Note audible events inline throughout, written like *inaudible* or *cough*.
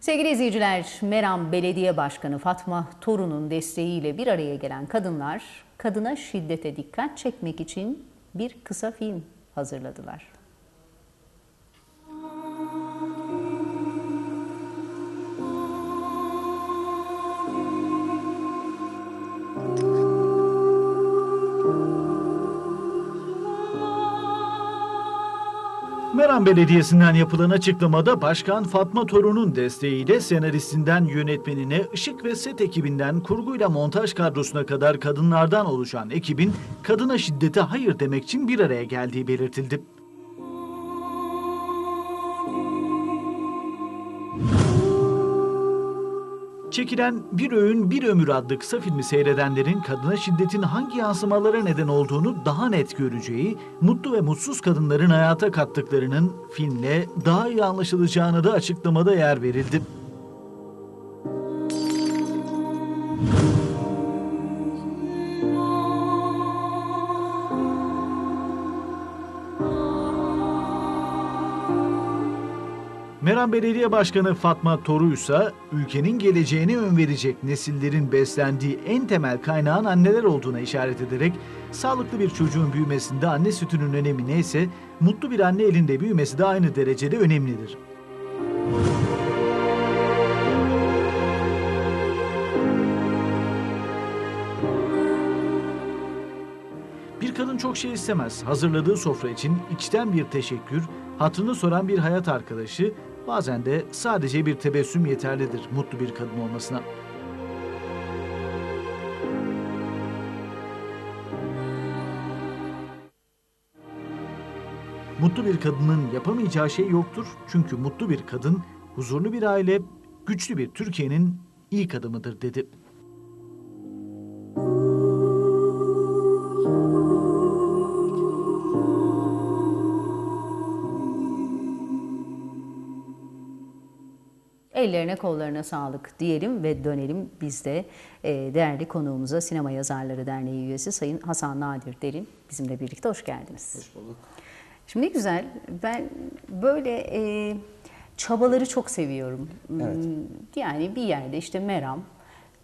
Sevgili izleyiciler, Meram Belediye Başkanı Fatma Torun'un desteğiyle bir araya gelen kadınlar, kadına şiddete dikkat çekmek için bir kısa film hazırladılar. Meram Belediyesi'nden yapılan açıklamada Başkan Fatma Torun'un desteğiyle senaristinden yönetmenine, ışık ve set ekibinden kurguyla montaj kadrosuna kadar kadınlardan oluşan ekibin kadına şiddete hayır demek için bir araya geldiği belirtildi. Çekilen Bir Öğün Bir Ömür adlı kısa filmi seyredenlerin kadına şiddetin hangi yansımalara neden olduğunu daha net göreceği, mutlu ve mutsuz kadınların hayata kattıklarının filmle daha iyi anlaşılacağını da açıklamada yer verildi. Meram Belediye Başkanı Fatma Toru ise ülkenin geleceğine ön verecek nesillerin beslendiği en temel kaynağın anneler olduğuna işaret ederek sağlıklı bir çocuğun büyümesinde anne sütünün önemi neyse mutlu bir anne elinde büyümesi de aynı derecede önemlidir. Bir kadın çok şey istemez. Hazırladığı sofra için içten bir teşekkür, hatırını soran bir hayat arkadaşı, bazen de sadece bir tebessüm yeterlidir mutlu bir kadın olmasına. Mutlu bir kadının yapamayacağı şey yoktur. Çünkü mutlu bir kadın, huzurlu bir aile, güçlü bir Türkiye'nin ilk adımıdır dedi. Ellerine kollarına sağlık diyelim ve dönelim biz de e, değerli konuğumuza Sinema Yazarları Derneği üyesi Sayın Hasan Nadir Derin bizimle birlikte hoş geldiniz. Hoş bulduk. Şimdi ne güzel ben böyle e, çabaları çok seviyorum. Evet. Hmm, Yani bir yerde işte Meram,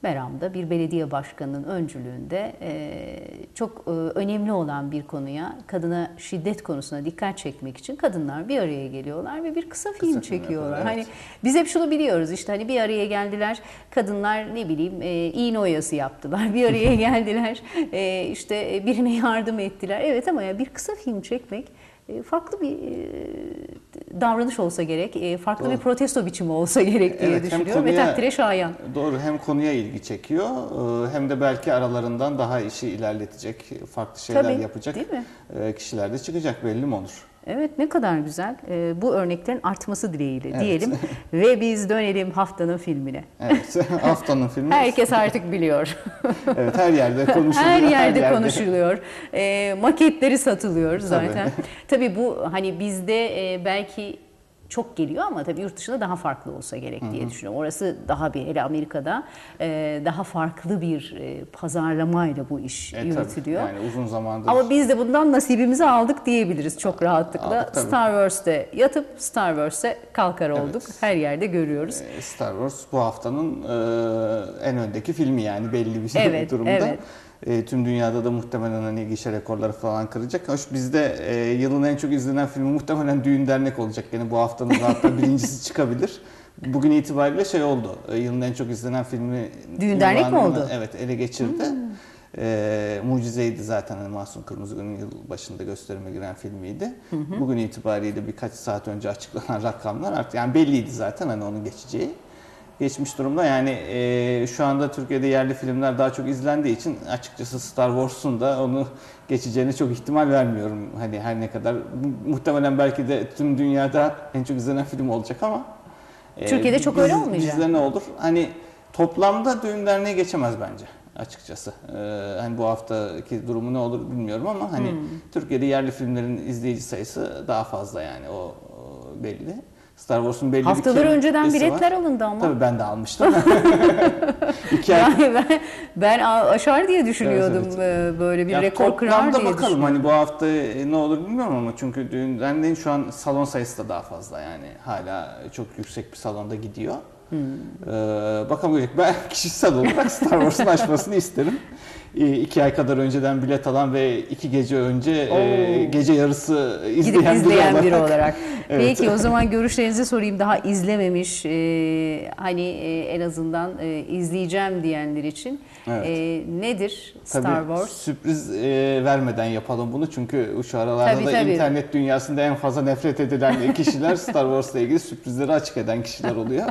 Meram'da bir belediye başkanının öncülüğünde e, çok e, önemli olan bir konuya, kadına şiddet konusuna dikkat çekmek için kadınlar bir araya geliyorlar ve bir kısa film film çekiyorlar. yapıyorlar, evet. Hani biz hep şunu biliyoruz işte hani bir araya geldiler kadınlar ne bileyim e, iğne oyası yaptılar. Bir araya *laughs* geldiler işte birine yardım ettiler. Evet ama ya bir kısa film çekmek farklı bir e, davranış olsa gerek, e, farklı Doğru. bir protesto biçimi olsa gerek diye Evet, düşünüyorum ve konuya- takdire şayan. Doğru hem konuya ilgi çekiyor e, hem de belki aralarından daha işi ilerletecek, farklı şeyler Tabii, yapacak kişiler de çıkacak belli mi olur? Evet ne kadar güzel. E, bu örneklerin artması dileğiyle Evet. diyelim *laughs* ve biz dönelim haftanın filmine. Evet *laughs* haftanın filmi. Herkes artık biliyor. *laughs* Evet her yerde konuşuluyor. Her yerde konuşuluyor. E, maketleri satılıyor zaten. Tabii bu hani bizde e, belki çok geliyor ama tabii yurt dışında daha farklı olsa gerek diye düşünüyorum. Orası daha bir hele Amerika'da e, daha farklı bir e, pazarlamayla bu iş E, tabii, yürütülüyor. Yani uzun zamandır. Ama biz de bundan nasibimizi aldık diyebiliriz çok rahatlıkla. Aldık, tabii. Star Wars'te yatıp Star Wars'e kalkar olduk. Her yerde görüyoruz. e, Star Wars bu haftanın e, en öndeki filmi yani belli bir Evet, durumda. evet. E, tüm dünyada da muhtemelen hani gişe rekorları falan kıracak. Hoş bizde e, yılın en çok izlenen filmi muhtemelen Düğün Dernek olacak. Yani bu haftanın hatta *laughs* birincisi çıkabilir. Bugün itibariyle şey oldu. e, yılın en çok izlenen filmi Düğün Dernek mi oldu? Evet ele geçirdi. E, mucizeydi zaten hani Mahsun Kırmızıgül'ün yıl başında gösterime giren filmiydi. Bugün itibariyle birkaç saat önce açıklanan *laughs* rakamlar artık yani belliydi zaten hani onun geçeceği geçmiş durumda. Yani e, şu anda Türkiye'de yerli filmler daha çok izlendiği için açıkçası Star Wars'un da onu geçeceğine çok ihtimal vermiyorum. Hani her ne kadar mu- muhtemelen belki de tüm dünyada en çok izlenen film olacak ama e, Türkiye'de çok öyle olmayacak. Bizde ne olur? Hani toplamda düğün derneği geçemez bence açıkçası. Ee, hani bu haftaki durumu ne olur bilmiyorum ama hani Hmm. Türkiye'de yerli filmlerin izleyici sayısı daha fazla yani o, o belli. Star Wars'un belli Haftalar bir önceden biletler var. alındı ama. Tabii ben de almıştım. *laughs* İki Yani ben, ben aşar diye düşünüyordum Evet, e, böyle bir Ya rekor kırar diye bakalım hani bu hafta e, ne olur bilmiyorum ama çünkü düğünden değil şu an salon sayısı da daha fazla yani hala çok yüksek bir salonda gidiyor. Hmm. Ee, bakalım görecek. Ben kişisel olarak Star Wars'un açmasını isterim. Ee, iki ay kadar önceden bilet alan ve iki gece önce e, gece yarısı Gidip izleyen, izleyen biri olarak. olarak. *laughs* Evet. Peki o zaman görüşlerinizi sorayım. Daha izlememiş, e, hani e, en azından e, izleyeceğim diyenler için Evet. e, nedir Tabii Star Wars? sürpriz e, vermeden yapalım bunu çünkü şu aralarda Tabii, da tabii. internet dünyasında en fazla nefret edilen *laughs* kişiler Star Wars'la ilgili sürprizleri açık eden kişiler oluyor.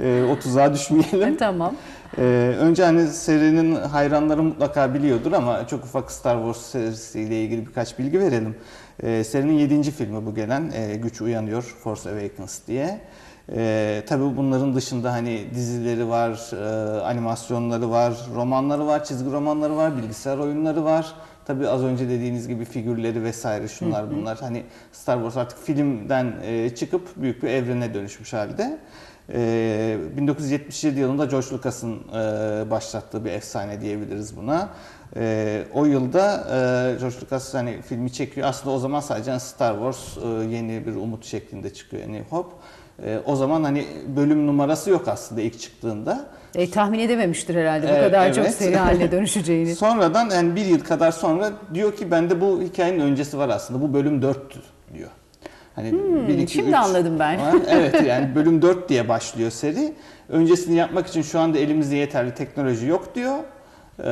E, o tuzağa düşmeyelim. Tamam. Ee, önce hani serinin hayranları mutlaka biliyordur ama çok ufak Star Wars serisiyle ilgili birkaç bilgi verelim. Ee, serinin 7. filmi bu gelen e, Güç Uyanıyor Force Awakens diye. Ee, tabii bunların dışında hani dizileri var, e, animasyonları var, romanları var, çizgi romanları var, bilgisayar oyunları var. Tabii az önce dediğiniz gibi figürleri vesaire şunlar bunlar. Hani Star Wars artık filmden e, çıkıp büyük bir evrene dönüşmüş halde. Ee, 1977 yılında George Lucas'ın e, başlattığı bir efsane diyebiliriz buna. Ee, o yılda e, George Lucas hani filmi çekiyor. Aslında o zaman sadece Star Wars e, yeni bir umut şeklinde çıkıyor New Hope. E, o zaman hani bölüm numarası yok aslında ilk çıktığında. E, tahmin edememiştir herhalde bu Evet, kadar çok evet. seri haline dönüşeceğini. *laughs* Sonradan yani bir yıl kadar sonra diyor ki bende bu hikayenin öncesi var aslında. Bu bölüm 4'tü diyor. Hani bir, iki, Hmm, şimdi üç anladım ben. var. Evet yani bölüm 4 diye başlıyor seri. Öncesini yapmak için şu anda elimizde yeterli teknoloji yok diyor. Ee,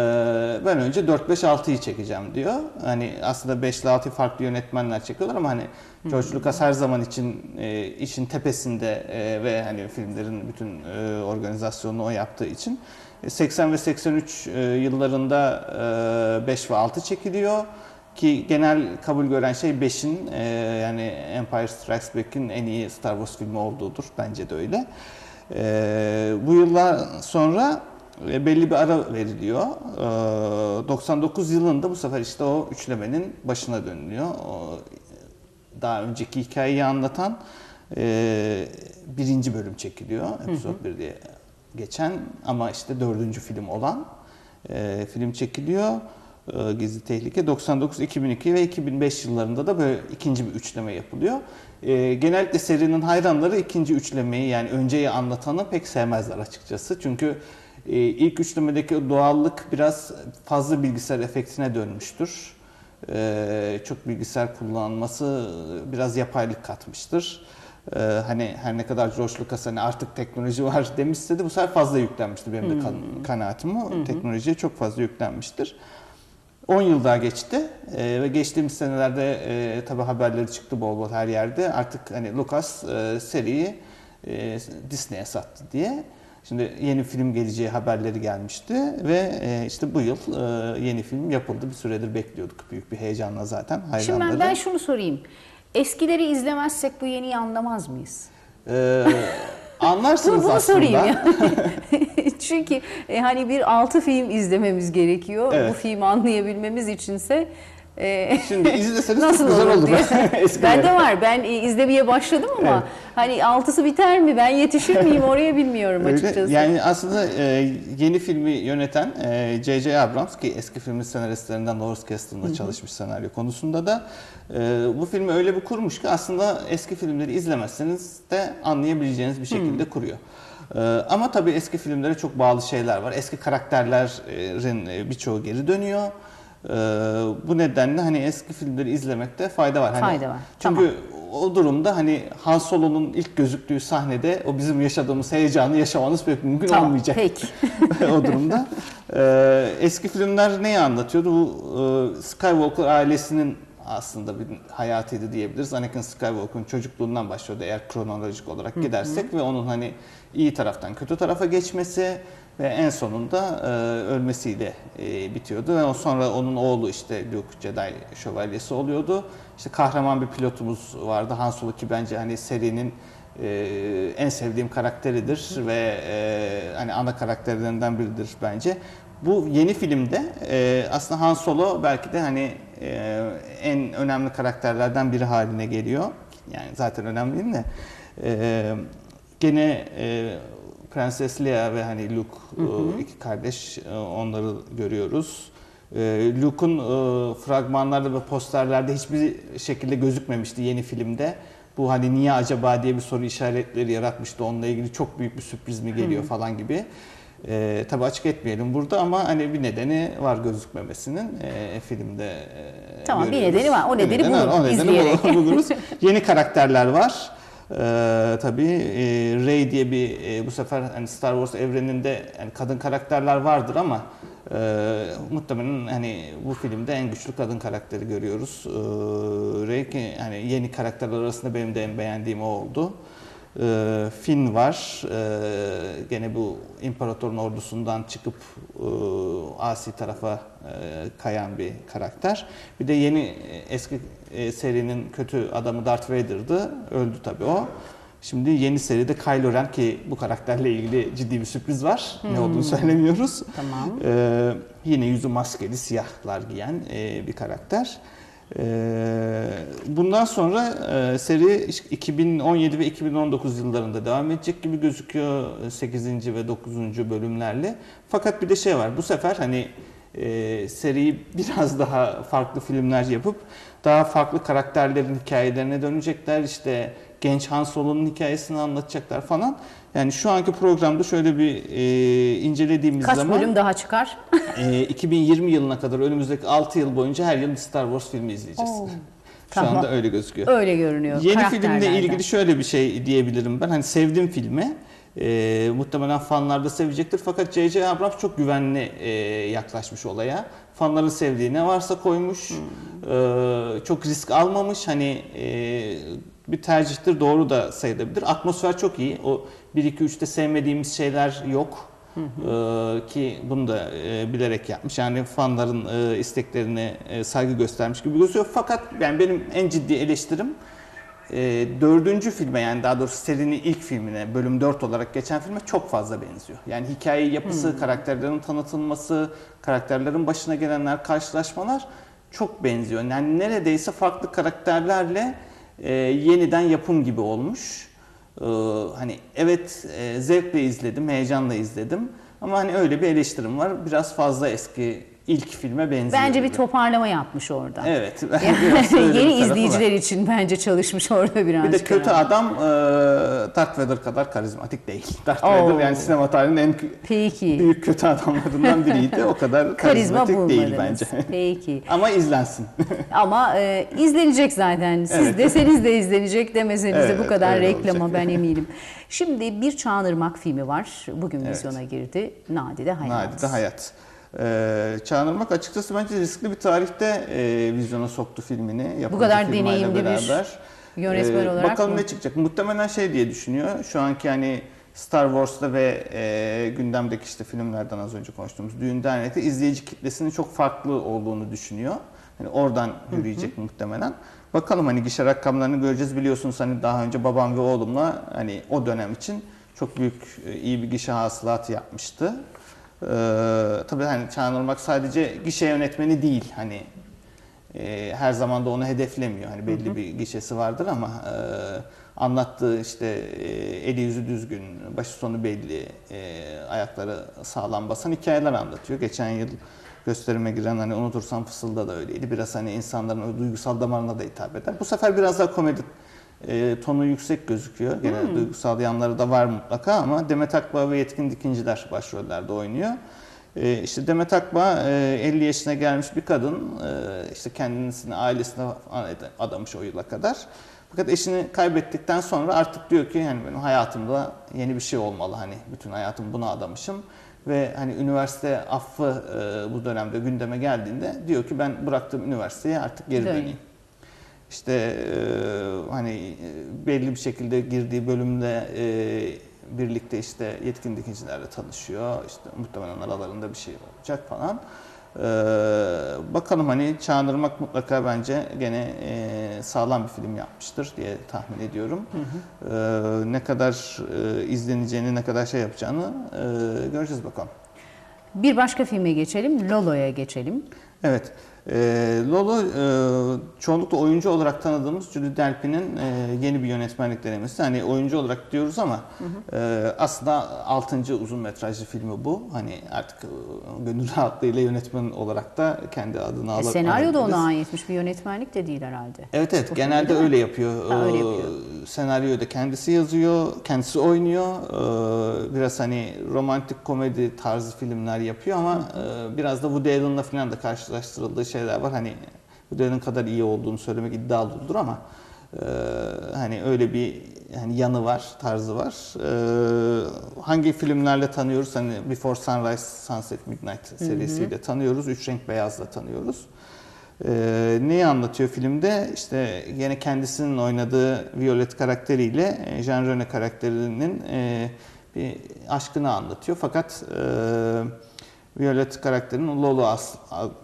ben önce 4-5-6'yı çekeceğim diyor. Hani aslında 5 ile 6'yı farklı yönetmenler çekiyorlar ama hani George Lucas her zaman için e, işin tepesinde e, ve hani filmlerin bütün e, organizasyonunu o yaptığı için e, 80 ve 83 e, yıllarında 5 ve 6 çekiliyor. Ki genel kabul gören şey 5'in e, yani Empire Strikes Back'in en iyi Star Wars filmi olduğudur. Bence de öyle. E, bu yıllar sonra e, belli bir ara veriliyor. E, 99 yılında bu sefer işte o üçlemenin başına dönülüyor. O, daha önceki hikayeyi anlatan e, birinci bölüm çekiliyor. Episode 1 diye geçen ama işte dördüncü film olan e, film çekiliyor. E, Gizli Tehlike 99, 2002 ve 2005 yıllarında da böyle ikinci bir üçleme yapılıyor. E, genellikle serinin hayranları ikinci üçlemeyi yani önceyi anlatanı pek sevmezler açıkçası. Çünkü e, ilk üçlemedeki o doğallık biraz fazla bilgisayar efektine dönmüştür. E, çok bilgisayar kullanması biraz yapaylık katmıştır. E, hani her ne kadar George Lucas hani artık teknoloji var demişse de bu sefer fazla yüklenmiştir benim de kan- kanaatim o. Teknolojiye çok fazla yüklenmiştir. 10 yıl daha geçti e, ve geçtiğimiz senelerde e, tabi haberleri çıktı bol bol her yerde. Artık hani Lucas e, seriyi e, Disney'e sattı diye. Şimdi yeni film geleceği haberleri gelmişti ve e, işte bu yıl e, yeni film yapıldı. Bir süredir bekliyorduk büyük bir heyecanla zaten hayranları. Şimdi ben, ben şunu sorayım. Eskileri izlemezsek bu yeniyi anlamaz mıyız? E, Bunu, anlarsınız *laughs* bunu aslında. sorayım ya. *laughs* *laughs* Çünkü e, hani bir altı film izlememiz gerekiyor. Evet. Bu filmi anlayabilmemiz içinse e, *laughs* Şimdi izleseniz nasıl güzel olur olur. *laughs* ben de var. Ben e, izlemeye başladım ama Evet. hani altısı biter mi? Ben yetişir miyim oraya bilmiyorum Öyle. açıkçası. Yani aslında e, yeni filmi yöneten e, J.J. Abrams ki eski filmin senaristlerinden Lawrence Kasdan'la çalışmış senaryo konusunda da e, bu filmi öyle bir kurmuş ki aslında eski filmleri izlemezseniz de anlayabileceğiniz bir şekilde kuruyor. E, ama tabii eski filmlere çok bağlı şeyler var. Eski karakterlerin e, birçoğu geri dönüyor. E, bu nedenle hani eski filmleri izlemekte fayda var. Hani Fayda var. Çünkü o durumda hani Han Solo'nun ilk gözüktüğü sahnede o bizim yaşadığımız heyecanı yaşamanız pek mümkün Tamam, olmayacak peki. *laughs* o durumda. Ee, eski filmler neyi anlatıyordu? Bu e, Skywalker ailesinin aslında bir hayatıydı diyebiliriz. Anakin Skywalker'ın çocukluğundan başlıyordu eğer kronolojik olarak gidersek ve onun hani iyi taraftan kötü tarafa geçmesi ve en sonunda e, ölmesiyle e, bitiyordu. Ve o sonra onun oğlu işte Luke Jedi şövalyesi oluyordu. İşte kahraman bir pilotumuz vardı Han Solo ki bence hani serinin e, en sevdiğim karakteridir ve e, hani ana karakterlerinden biridir bence. Bu yeni filmde e, aslında Han Solo belki de hani e, en önemli karakterlerden biri haline geliyor. Yani zaten önemli değil de. E, gene e, Prenses Leia ve hani Luke e, iki kardeş onları görüyoruz. Luke'un fragmanlarda ve posterlerde hiçbir şekilde gözükmemişti yeni filmde. Bu hani niye acaba diye bir soru işaretleri yaratmıştı. Onunla ilgili çok büyük bir sürpriz mi geliyor falan gibi. E, tabii açık etmeyelim burada ama hani bir nedeni var gözükmemesinin e, filmde. e, Tamam, bir görüyoruz. nedeni var. O Bir nedeni nedeni var. bulun, O nedeni izleyerek. bul- *laughs* buluruz. Yeni karakterler var. Ee, tabii e, Rey diye bir e, bu sefer hani Star Wars evreninde yani kadın karakterler vardır ama e, muhtemelen hani bu filmde en güçlü kadın karakteri görüyoruz. Ee, Rey ki hani yeni karakterler arasında benim de en beğendiğim o oldu. Ee, Finn var. Ee, gene bu imparatorun ordusundan çıkıp e, asi tarafa e, kayan bir karakter. Bir de yeni e, eski e, serinin kötü adamı Darth Vader'dı. Öldü tabii o. Şimdi yeni seride Kylo Ren ki bu karakterle ilgili ciddi bir sürpriz var. Ne olduğunu söylemiyoruz. Tamam. Ee, yine yüzü maskeli, siyahlar giyen e, bir karakter. Ee, bundan sonra e, seri işte 2017 ve 2019 yıllarında devam edecek gibi gözüküyor 8. ve 9. bölümlerle. Fakat bir de şey var. Bu sefer hani e, seriyi *laughs* biraz daha farklı filmler yapıp daha farklı karakterlerin hikayelerine dönecekler. İşte genç Han Solo'nun hikayesini anlatacaklar falan. Yani şu anki programda şöyle bir e, incelediğimiz Kaç zaman bölüm daha çıkar? *laughs* e, 2020 yılına kadar önümüzdeki 6 yıl boyunca her yıl Star Wars filmi izleyeceğiz. Oo, Şu tamam. anda öyle gözüküyor. Öyle görünüyor. Yeni filmle ilgili şöyle bir şey diyebilirim ben. Hani sevdim filmi. E, muhtemelen fanlar da sevecektir. Fakat J.J. Abrams çok güvenli e, yaklaşmış olaya. Fanların sevdiği ne varsa koymuş. E, çok risk almamış. Hani e, bir tercihtir. Doğru da sayılabilir. Atmosfer çok iyi. O 1-2-3'te sevmediğimiz şeyler yok. Ee, ki bunu da e, bilerek yapmış. Yani fanların e, isteklerine e, saygı göstermiş gibi gözüküyor. Fakat yani benim en ciddi eleştirim e, dördüncü filme yani daha doğrusu serinin ilk filmine bölüm 4 olarak geçen filme çok fazla benziyor. Yani hikaye yapısı, karakterlerin tanıtılması, karakterlerin başına gelenler, karşılaşmalar çok benziyor. Yani neredeyse farklı karakterlerle e, yeniden yapım gibi olmuş. Ee, hani evet e, zevkle izledim, heyecanla izledim. Ama hani öyle bir eleştirim var. Biraz fazla eski ilk filme benziyor. Bence bir toparlama yapmış orada. Evet. *laughs* *laughs* Yeni tarafı var. izleyiciler için bence çalışmış orada birazcık. Bir de kötü herhalde. adam e, Darth Vader kadar karizmatik değil. *laughs* Darth Oo. Vader yani sinema tarihinin en Peki. büyük kötü adamlarından biriydi. O kadar Karizma karizmatik değil bence. Peki. Ama izlensin. Ama e, izlenecek zaten. Siz Evet. deseniz de izlenecek, demeseniz de bu Evet, kadar reklama olacak. ben eminim. Şimdi bir Çağınırmak filmi var. Bugün Evet. vizyona girdi. Nadide Hayat. Nadide Hayat. Ee, Çağınırmak açıkçası bence riskli bir tarihte e, vizyona soktu filmini. yapımcı kadar firmayla deneyimli bir beraber. yönetmen Ee, olarak Bakalım mı? ne çıkacak. Muhtemelen şey diye düşünüyor. Şu anki hani Star Wars'ta ve e, gündemdeki işte filmlerden az önce konuştuğumuz Düğün Dernek'te izleyici kitlesinin çok farklı olduğunu düşünüyor. Hani oradan yürüyecek muhtemelen. Bakalım hani gişe rakamlarını göreceğiz. Biliyorsunuz hani daha önce babam ve oğlumla hani o dönem için çok büyük e, iyi bir gişe hasılatı yapmıştı. Ee, tabii hani Çağınırmak sadece gişe yönetmeni değil hani e, her zaman da onu hedeflemiyor. Hani belli bir gişesi vardır ama e, anlattığı işte e, eli yüzü düzgün, başı sonu belli, e, ayakları sağlam basan hikayeler anlatıyor. Geçen yıl gösterime giren hani unutursam fısılda da öyleydi. Biraz hani insanların o duygusal damarına da hitap eder. Bu sefer biraz daha komedi e, tonu yüksek gözüküyor. Gene duygusal yanları da var mutlaka ama Demet Akbağ ve Yetkin Dikinciler başrollerde oynuyor. E, işte Demet Akbağ e, 50 yaşına gelmiş bir kadın. E, işte kendisini ailesine adamış o yıla kadar. Fakat eşini kaybettikten sonra artık diyor ki yani benim hayatımda yeni bir şey olmalı. Hani bütün hayatımı buna adamışım. Ve hani üniversite affı e, bu dönemde gündeme geldiğinde diyor ki ben bıraktığım üniversiteye artık geri Döneyim. İşte e, hani e, belli bir şekilde girdiği bölümde e, birlikte işte yetkin dikicilerle tanışıyor. İşte muhtemelen aralarında bir şey olacak falan. E, bakalım hani Çağınırmak mutlaka bence gene e, sağlam bir film yapmıştır diye tahmin ediyorum. E, ne kadar e, izleneceğini, ne kadar şey yapacağını e, göreceğiz bakalım. Bir başka filme geçelim. Lolo'ya geçelim. Evet. E, Lolo e, çoğunlukla oyuncu olarak tanıdığımız Julie Delpy'nin e, yeni bir yönetmenlik denemesi. Hani oyuncu olarak diyoruz ama e, aslında 6. uzun metrajlı filmi bu. Hani artık e, gönül rahatlığıyla yönetmen olarak da kendi adını E, alıp senaryo da ona alabiliriz. aitmiş bir yönetmenlik de değil herhalde. Evet evet Bu genelde öyle yapıyor. Ha, öyle Ee, yapıyor. Senaryoyu da kendisi yazıyor, kendisi oynuyor. Ee, Biraz hani romantik komedi tarzı filmler yapıyor ama e, biraz da Woody Allen'la falan da karşılaştırıldığı şeyler var. Hani Allen kadar iyi olduğunu söylemek iddialıdır ama e, hani öyle bir hani yanı var, tarzı var. Ee, Hangi filmlerle tanıyoruz? Hani Before Sunrise, Sunset Midnight serisiyle tanıyoruz. Üç Renk Beyaz'la tanıyoruz. Ee, neyi anlatıyor filmde? İşte yine kendisinin oynadığı Violet karakteriyle e, Jean Reno karakterinin e, bir aşkını anlatıyor. Fakat e, Violet karakterinin Lolo as,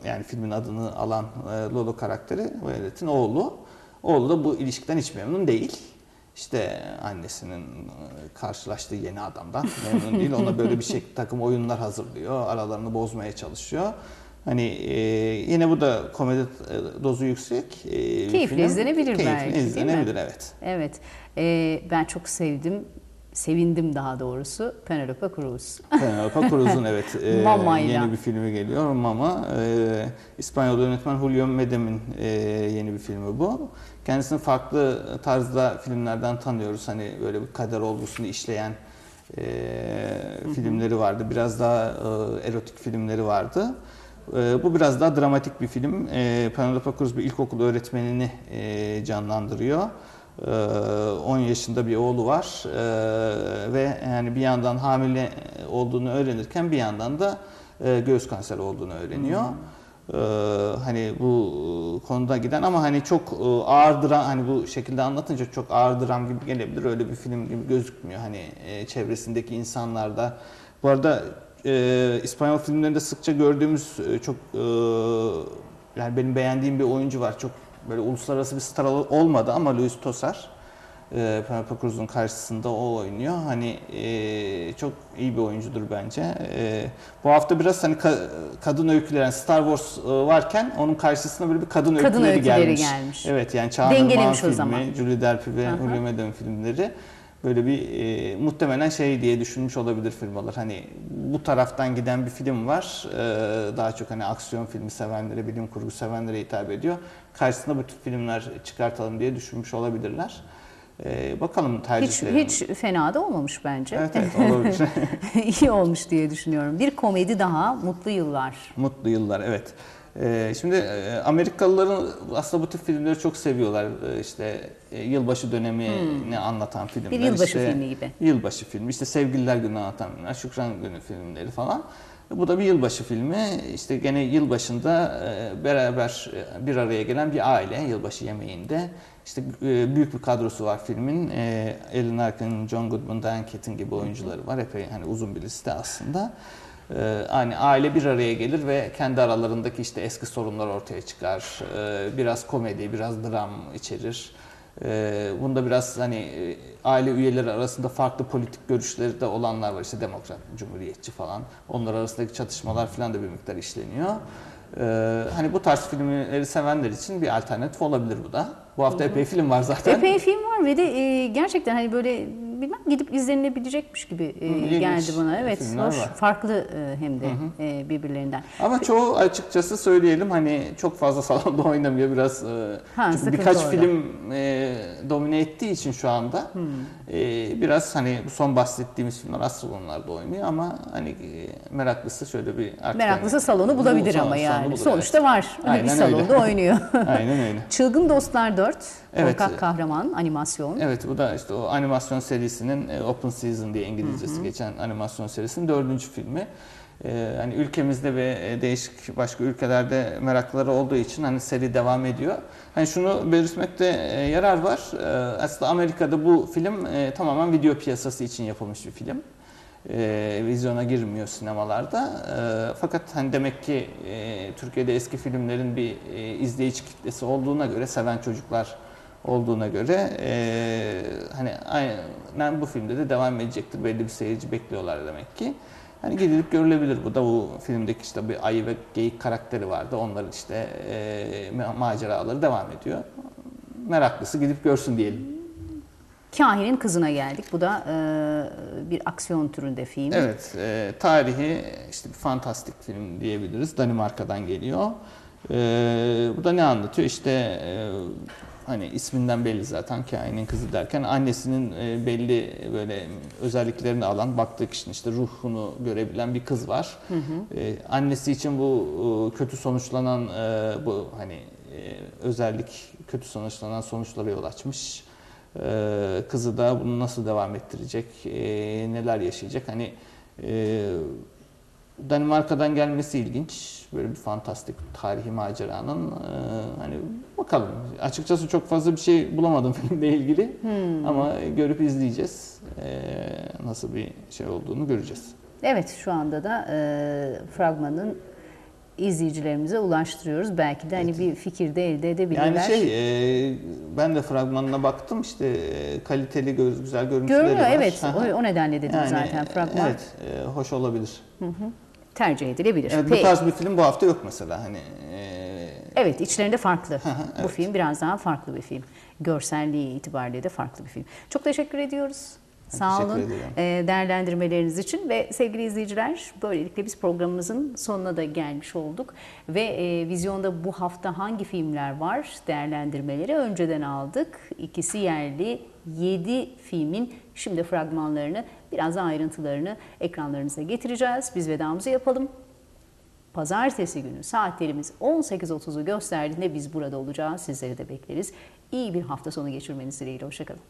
yani filmin adını alan e, Lolo karakteri Violet'in oğlu. Oğlu da bu ilişkiden hiç memnun değil. İşte annesinin e, karşılaştığı yeni adamdan *laughs* memnun değil. Ona böyle bir şey takım oyunlar hazırlıyor. Aralarını bozmaya çalışıyor. Hani e, yine bu da komedi e, dozu yüksek. e, Keyifli film. izlenebilir Keyifli belki, mi? izlenebilir evet. Evet. E, ben çok sevdim. Sevindim daha doğrusu Penelope Cruz. *laughs* Penelope Cruz'un evet e, yeni bir filmi geliyor. Mama. E, İspanyol yönetmen Julio Medem'in e, yeni bir filmi bu. Kendisini farklı tarzda filmlerden tanıyoruz. Hani böyle bir kader olgusunu işleyen e, filmleri vardı. Biraz daha e, erotik filmleri vardı. E, bu biraz daha dramatik bir film. E, Penelope Cruz bir ilkokul öğretmenini e, canlandırıyor. Ee, 10 yaşında bir oğlu var Ee, ve yani bir yandan hamile olduğunu öğrenirken bir yandan da e, göğüs kanseri olduğunu öğreniyor. Ee, hani bu konuda giden ama hani çok e, ağır dram hani bu şekilde anlatınca çok ağır dram gibi gelebilir. Öyle bir film gibi gözükmüyor hani e, çevresindeki insanlarda. Bu arada e, İspanyol filmlerinde sıkça gördüğümüz e, çok e, yani benim beğendiğim bir oyuncu var. Çok böyle uluslararası bir star olmadı ama Luis Tosar e, Penelope Cruz'un karşısında o oynuyor. Hani e, çok iyi bir oyuncudur bence. E, bu hafta biraz hani ka- kadın öyküleri, yani Star Wars e, varken onun karşısına böyle bir kadın, Kadın öyküleri, öyküleri gelmiş. gelmiş. Evet yani Irmak'ın o filmi, zaman. Julie Delpy ve. Julio Medem filmleri böyle bir e, muhtemelen şey diye düşünmüş olabilir firmalar. Hani bu taraftan giden bir film var. E, daha çok hani aksiyon filmi sevenlere, bilim kurgu sevenlere hitap ediyor. Karşısına bu tip filmler çıkartalım diye düşünmüş olabilirler. E, bakalım Hiç, tercihlerine. hiç fena da olmamış bence. Evet evet olabilir. *laughs* İyi olmuş diye düşünüyorum. Bir komedi daha, Mutlu Yıllar. Mutlu yıllar evet. Ee, şimdi e, Amerikalıların aslında bu tip filmleri çok seviyorlar. Ee, işte e, yılbaşı dönemini anlatan filmler. Hmm. Bir yılbaşı işte, filmi gibi. Yılbaşı filmi, işte Sevgililer Günü anlatan filmler, Şükran Günü filmleri falan. Bu da bir yılbaşı filmi. İşte gene yılbaşında e, beraber e, bir araya gelen bir aile yılbaşı yemeğinde. İşte e, büyük bir kadrosu var filmin. E, Ellen Arkin, John Goodman, Diane Keaton gibi oyuncuları var. Epey hani uzun bir liste aslında. Ee, hani aile bir araya gelir ve kendi aralarındaki işte eski sorunlar ortaya çıkar. Ee, biraz komedi, biraz dram içerir. Ee, bunda biraz hani e, aile üyeleri arasında farklı politik görüşleri de olanlar var. İşte demokrat, cumhuriyetçi falan. Onlar arasındaki çatışmalar falan da bir miktar işleniyor. Ee, hani bu tarz filmleri sevenler için bir alternatif olabilir bu da. Bu hafta epey film var zaten. Epey film var ve de e, gerçekten hani böyle bilmem gidip izlenilebilecekmiş gibi e, ilginç geldi bana. Evet, hoş, var. farklı e, hem de e, birbirlerinden. Ama çoğu açıkçası söyleyelim hani çok fazla *laughs* salonda oynamıyor biraz e, Ha, çünkü birkaç orada. film e, domine ettiği için şu anda Hmm. E, biraz hani bu son bahsettiğimiz filmler az salonlarda oynuyor ama hani e, meraklısı şöyle bir artık Meraklısı hani- salonu bulabilir Bu ama yani. bulur, Sonuçta evet. var. Aynen bir öyle. salonda *laughs* oynuyor. Aynen öyle. Çılgın Dostlar 4, Evet. Korkak Kahraman, animasyon. Evet bu da işte o animasyon serisinin e, Open Season diye İngilizcesi geçen animasyon serisinin dördüncü filmi. Ee, hani ülkemizde ve e, değişik başka ülkelerde merakları olduğu için hani seri devam ediyor. Hani şunu belirtmekte e, yarar var. Ee, aslında Amerika'da bu film e, tamamen video piyasası için yapılmış bir film. E, vizyona girmiyor sinemalarda. E, fakat hani demek ki e, Türkiye'de eski filmlerin bir e, izleyici kitlesi olduğuna göre seven çocuklar olduğuna göre e, hani aynen bu filmde de devam edecektir. Belli bir seyirci bekliyorlar demek ki. Hani gidilip görülebilir bu da bu filmdeki işte bir ayı ve geyik karakteri vardı. Onların işte e, ma- maceraları devam ediyor. Meraklısı gidip görsün diyelim. Kahinin kızına geldik. Bu da e, bir aksiyon türünde film. Evet, e, tarihi işte bir fantastik film diyebiliriz. Danimarka'dan geliyor. E, bu da ne anlatıyor? İşte e, hani isminden belli zaten kainin kızı derken annesinin e, belli böyle özelliklerini alan baktığı kişinin işte ruhunu görebilen bir kız var. E, annesi için bu e, kötü sonuçlanan bu hani özellik kötü sonuçlanan sonuçlara yol açmış. Kızı da bunu nasıl devam ettirecek, neler yaşayacak. Hani Danimarka'dan gelmesi ilginç. Böyle bir fantastik tarihi maceranın. ee, hani bakalım. Açıkçası çok fazla bir şey bulamadım *laughs* filmle ilgili. Ama görüp izleyeceğiz. Ee, nasıl bir şey olduğunu göreceğiz. Evet şu anda da e, fragmanın izleyicilerimize ulaştırıyoruz. Belki de hani bir fikir de elde edebilirler. Yani şey, e, ben de fragmanına baktım işte e, kaliteli, göz, güzel görüntüleri Görünüyor var. evet. O, o nedenle dedim Yani, zaten fragman Evet, e, hoş olabilir. tercih edilebilir. Evet, bu tarz bir film bu hafta yok mesela hani. e, Evet içlerinde farklı. Bu evet. film biraz daha farklı bir film. Görselliği itibariyle de farklı bir film. Çok teşekkür ediyoruz. Sağ olun ediyorum. e, değerlendirmeleriniz için ve sevgili izleyiciler böylelikle biz programımızın sonuna da gelmiş olduk ve e, vizyonda bu hafta hangi filmler var değerlendirmeleri önceden aldık. İkisi yerli 7 filmin şimdi fragmanlarını biraz daha ayrıntılarını ekranlarınıza getireceğiz. Biz vedamızı yapalım. Pazartesi günü saatlerimiz 18.30'u gösterdiğinde biz burada olacağız. Sizleri de bekleriz. İyi bir hafta sonu geçirmeniz dileğiyle. Hoşçakalın.